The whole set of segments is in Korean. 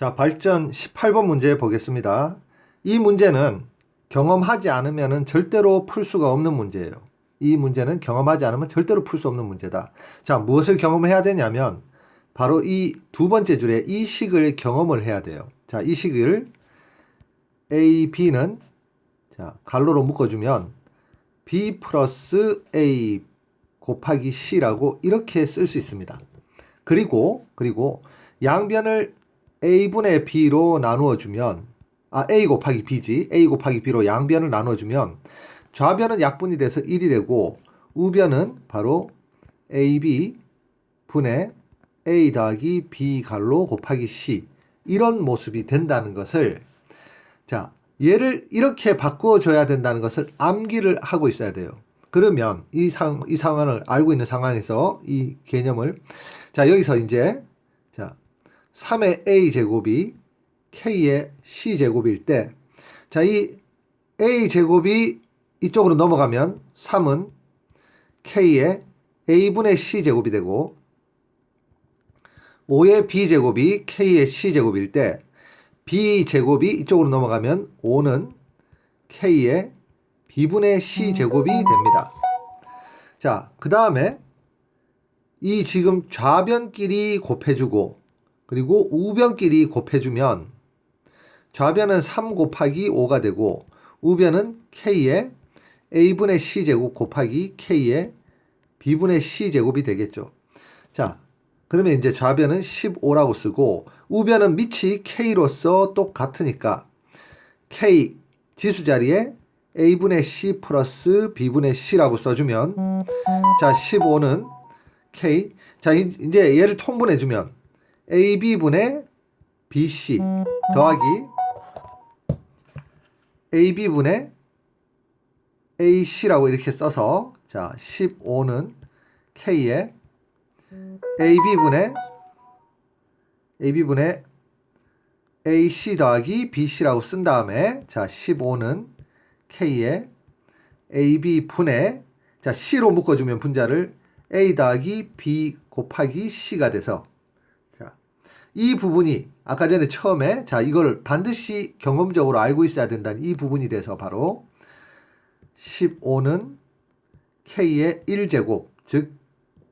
자, 발전 18번 문제 보겠습니다. 이 문제는 경험하지 않으면 절대로 풀 수가 없는 문제예요. 이 문제는 경험하지 않으면 절대로 풀 수 없는 문제다. 자, 무엇을 경험해야 되냐면 바로 이 두 번째 줄에 이 식을 경험을 해야 돼요. 자, 이 식을 A, B는 자, 갈로로 묶어주면 B 플러스 A 곱하기 C라고 이렇게 쓸 수 있습니다. 그리고 그리고 양변을 a분의 b로 나누어 주면 아 a 곱하기 b지 a 곱하기 b로 양변을 나누어 주면 좌변은 약분이 돼서 1이 되고 우변은 바로 ab 분의 a 더하기 b 갈로 곱하기 c 이런 모습이 된다는 것을 자 얘를 이렇게 바꿔줘야 된다는 것을 암기를 하고 있어야 돼요. 그러면 이, 상, 이 상황을 알고 있는 상황에서 이 개념을 자 여기서 이제 자 3의 a 제곱이 k의 c 제곱일 때 자 이 a 제곱이 이쪽으로 넘어가면 3은 k의 a분의 c 제곱이 되고 5의 b 제곱이 k의 c 제곱일 때 b 제곱이 이쪽으로 넘어가면 5는 k의 b분의 c 제곱이 됩니다. 자, 그 다음에 이 지금 좌변끼리 곱해주고 그리고 우변끼리 곱해주면 좌변은 3 곱하기 5가 되고 우변은 k의 a분의 c 제곱 곱하기 k의 b분의 c 제곱이 되겠죠. 자, 그러면 이제 좌변은 15라고 쓰고 우변은 밑이 k로서 똑같으니까 k 지수 자리에 a분의 c 플러스 b분의 c라고 써주면 자 15는 k 자 이- 이제 얘를 통분해 주면 ab분의 bc 더하기 ab분의 ac라고 이렇게 써서 자 15는 k의 ab분의 ab분의 ac 더하기 bc라고 쓴 다음에 자 15는 k의 ab 분의 자 c로 묶어주면 분자를 a 더하기 b 곱하기 c가 돼서 자 이 부분이 아까 전에 처음에 자 이걸 반드시 경험적으로 알고 있어야 된다는 이 부분이 돼서 바로 15는 k의 1제곱 즉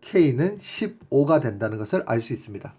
k는 15가 된다는 것을 알 수 있습니다.